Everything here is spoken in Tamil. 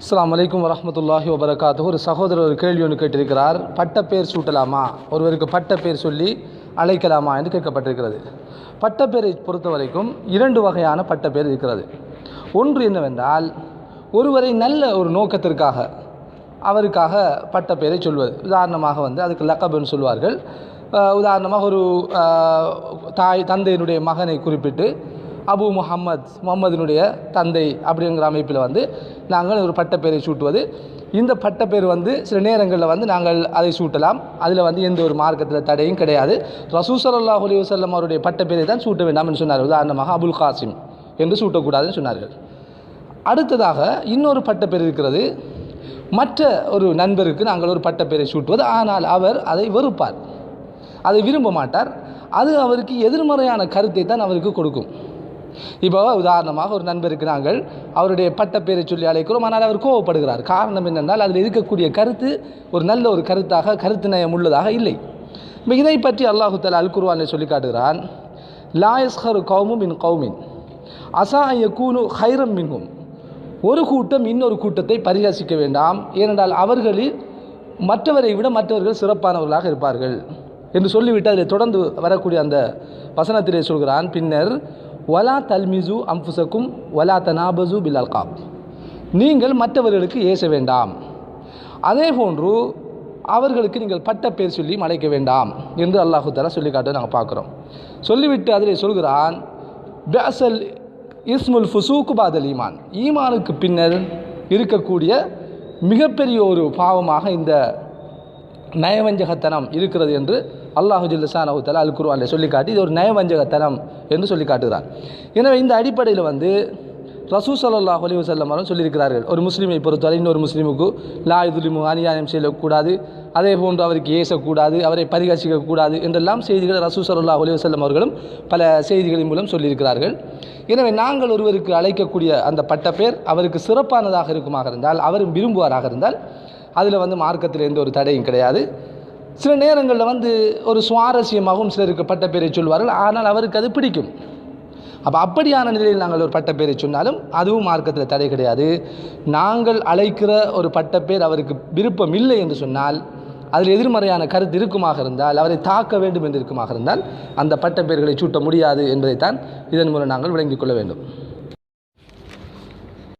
அஸ்லாம் அலைக்கும் வரமத்துல்லாஹி வபரகாத்து ஒரு சகோதரர் ஒரு கேள்வி ஒன்று கேட்டிருக்கிறார். பட்டப்பேர் சூட்டலாமா? ஒருவருக்கு பட்டப்பேர் சொல்லி அழைக்கலாமா என்று கேட்கப்பட்டிருக்கிறது. பட்டப்பேரை பொறுத்த வரைக்கும் இரண்டு வகையான பட்டப்பேர் இருக்கிறது. ஒன்று என்னவென்றால் ஒருவரை நல்ல ஒரு நோக்கத்திற்காக அவருக்காக பட்டப்பேரை சொல்வது. உதாரணமாக வந்து அதுக்கு லக்கபுன்னு சொல்வார்கள். உதாரணமாக ஒரு தாய் தந்தையினுடைய மகனை குறிப்பிட்டு அபு முஹம்மத் முகம்மதினுடைய தந்தை அப்படிங்கிற அமைப்பில் வந்து நாங்கள் ஒரு பட்டப்பேரை சூட்டுவது. இந்த பட்டப்பேர் வந்து சில நேரங்களில் வந்து நாங்கள் அதை சூட்டலாம். அதில் வந்து எந்த ஒரு மார்க்கத்தில் தடையும் கிடையாது. ரசூசல்லாஹ் அலி வசல்லம் அவருடைய பட்டப்பேரை தான் சூட்ட வேண்டாம்னு சொன்னார் உதாரணமாக அபுல் காசிம் என்று சூட்டக்கூடாதுன்னு சொன்னார்கள். அடுத்ததாக இன்னொரு பட்டப்பேர் இருக்கிறது. மற்ற ஒரு நண்பருக்கு நாங்கள் ஒரு பட்டப்பேரை சூட்டுவது. ஆனால் அவர் அதை வெறுப்பார். அதை விரும்ப மாட்டார். அது அவருக்கு எதிர்மறையான கருத்தை தான் அவருக்கு கொடுக்கும். இப்போ உதாரணமாக ஒரு நண்பர் இருக்கிறாங்கள் அவருடைய பட்டப்பேரை சொல்லி அழைக்கிறோம். ஆனால் அவர் கோவப்படுகிறார். காரணம் என்னென்றால் அதில் இருக்கக்கூடிய கருத்து ஒரு நல்ல ஒரு கருத்தாக கருத்து நயம் உள்ளதாக இல்லை. இப்போ இதை பற்றி அல்லாஹு தஆலா அல் குர்வானை சொல்லி காட்டுகிறான். லாயஸ்ஹர் கௌமும் மின் கௌமின். அசாய கூனு ஹைரம் மின்ஹும். ஒரு கூட்டம் இன்னொரு கூட்டத்தை பரிகாசிக்க வேண்டாம். ஏனென்றால் அவர்களில் மற்றவரை விட மற்றவர்கள் சிறப்பானவர்களாக இருப்பார்கள். என்று சொல்லிவிட்டு அதில் தொடர்ந்து வரக்கூடிய அந்த வசனத்திலே சொல்கிறான். பின்னர் ஒலா தல்மிசு அம்புசக்கும் ஒலா தனாபசு பில் அல்காப் நீங்கள் மற்றவர்களுக்கு ஏச வேண்டாம். அதே போன்று அவர்களுக்கு நீங்கள் பட்ட பேர் சொல்லி அழைக்க வேண்டாம் என்று அல்லாஹு தலா சொல்லி காட்ட நாங்கள் பார்க்குறோம். சொல்லிவிட்டு அதில் சொல்கிறான் பேசல் இஸ்முல் ஃபுசூக்கு பாதல் ஈமான். ஈமானுக்கு பின்னர் இருக்கக்கூடிய மிகப்பெரிய ஒரு பாவமாக இந்த நயவஞ்சகத்தனம் இருக்கிறது என்று அல்லாஹு ஜில்லசானஹு தஆலா அல் குர்ஆனில் சொல்லி காட்டி இது ஒரு நயவஞ்சகத்தனம் என்று சொல்லி காட்டுகிறார் எனவே இந்த அடிப்படையில் வந்து ரசூ சல்லாஹ் அலி வசல்லம் அவர்கள் சொல்லியிருக்கிறார்கள். ஒரு முஸ்லீமை பொறுத்தவரை இன்னொரு முஸ்லீமுக்கு லா இதுலிமு அநியாயம் செய்யக்கூடாது அதே போன்று அவருக்கு ஏசக்கூடாது அவரை பரிகாசிக்கக்கூடாது என்றெல்லாம் செய்திகளை ரசூ ஸல்லல்லாஹு அலி வசல்லம் அவர்களும் பல செய்திகளின் மூலம் சொல்லியிருக்கிறார்கள். எனவே நாங்கள் ஒருவருக்கு அழைக்கக்கூடிய அந்த பட்டப்பேர் அவருக்கு சிறப்பானதாக இருக்குமாக இருந்தால் அவர் விரும்புவாராக இருந்தால் அதில் வந்து மார்க்கத்தில் எந்த ஒரு தடையும் கிடையாது. சில நேரங்களில் வந்து ஒரு சுவாரஸ்யமாகவும் சிலருக்கு பட்டப்பேரை சொல்வார்கள். ஆனால் அவருக்கு அது பிடிக்கும். அப்போ அப்படியான நிலையில் நாங்கள் ஒரு பட்டப்பேரை சொன்னாலும் அதுவும் மார்க்கத்தில் தடை கிடையாது. நாங்கள் அழைக்கிற ஒரு பட்டப்பேர் அவருக்கு விருப்பம் இல்லை என்று சொன்னால் அதில் எதிர்மறையான கருத்து இருக்குமாக இருந்தால் அவரை தாக்க வேண்டும் என்று இருக்குமாக இருந்தால் அந்த பட்டப்பேர்களை சூட்ட முடியாது என்பதைத்தான் இதன் மூலம் நாங்கள் விளங்கிக் கொள்ள வேண்டும்.